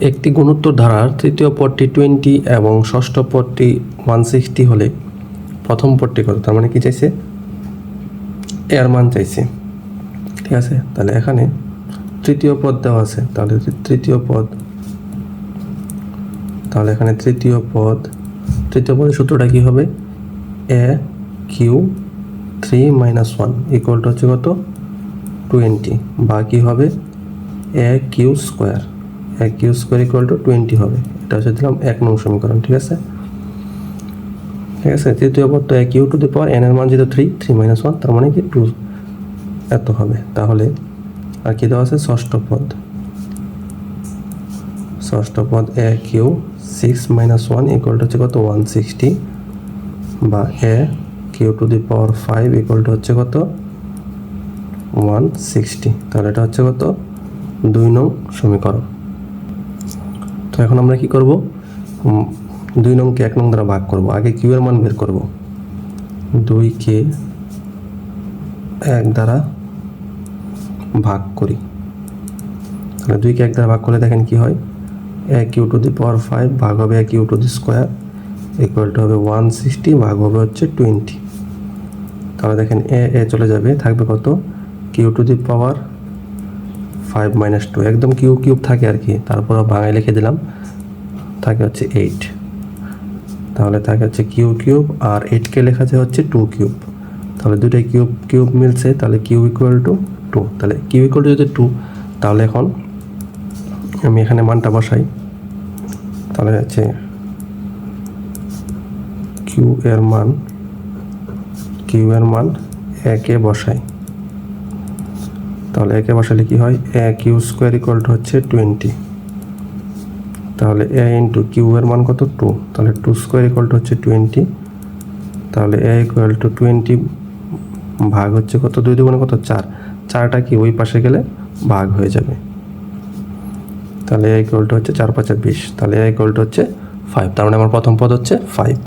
একটি গুণোত্তর ধারার তৃতীয় পদটি টোয়েন্টি এবং ষষ্ঠ পদটি ওয়ান সিক্সটি হলে প্রথম পদটি কত? তার মানে কি চাইছে? এর মান চাইছে। ঠিক আছে? তাহলে এখানে তৃতীয় পদ দেওয়া আছে। তাহলে তৃতীয় পদ, তাহলে এখানে তৃতীয় পদ, তৃতীয় পদের সূত্রটা কি হবে? A q three minus one equal to হচ্ছে কত? টোয়েন্টি। বা কী হবে a q square. A q square equal to twenty হবে। এটা হচ্ছে দিলাম এক নং সমীকরণ, ঠিক আছে? ঠিক আছে? তৃতীয় পদ তো a q to the power n এর মান যেহেতু থ্রি থ্রি মাইনাস ওয়ান তার মানে কি টু এত হবে। তাহলে আর কি দেওয়া আছে? ষষ্ঠ পদ। ষষ্ঠ পদ a q six minus one equal to হচ্ছে কত? ওয়ান সিক্সটি বা a q to the power five equal to হচ্ছে কত? ওয়ান সিক্সটি তাহলে এটা হচ্ছে কত? দুই নং সমীকরণ। তো এখন আমরা কি করব? দুই নংকে এক নং দ্বারা ভাগ করব। আগে কিউ এর মান বের করব। দুই কে এক দ্বারা ভাগ করি। তাহলে দুইকে এক দ্বারা ভাগ করলে দেখেন কি হয়? A q to the power five ভাগ হবে a q to the square equal to হবে ওয়ান সিক্সটি ভাগ হবে হচ্ছে টোয়েন্টি। তাহলে দেখেন এ এ চলে যাবে, থাকবে কত? Q to the power five minus two একদম কিউ কিউব থাকে আর কি। তারপর ভাঙায় লিখে দিলাম। থাকে হচ্ছে এইট তাহলে থাকে হচ্ছে কিউ কিউব আর এইটকে লেখা যায় হচ্ছে টু কিউব। তাহলে দুটাই কিউব কিউব মিলছে, তাহলে কিউ ইকুয়াল টু টু তাহলে কিউ ইকুয়াল টু যদি টু তাহলে এখন আমি এখানে মানটা বসাই। তাহলে হচ্ছে কিউ এর মান, কিউ এর মান একে বসাই। তাহলে একে বসালে কি হয়? A q square equal to হচ্ছে টোয়েন্টি তাহলে এ ইন্টু কিউ এর মান কত? টু তাহলে টু স্কোয়ার ইকুয়াল টু হচ্ছে টোয়েন্টি তাহলে এ ইকুয়াল টু টোয়েন্টি ভাগ হচ্ছে কত? দুই দুগুণে কত? চার। চারটা কি ওই পাশে গেলে ভাগ হয়ে যাবে। তাহলে এ ইকুয়াল টু হচ্ছে চার পাঁচে বিশ। তাহলে এ ইকুয়াল টু হচ্ছে ফাইভ তার মানে আমার প্রথম পদ হচ্ছে ফাইভ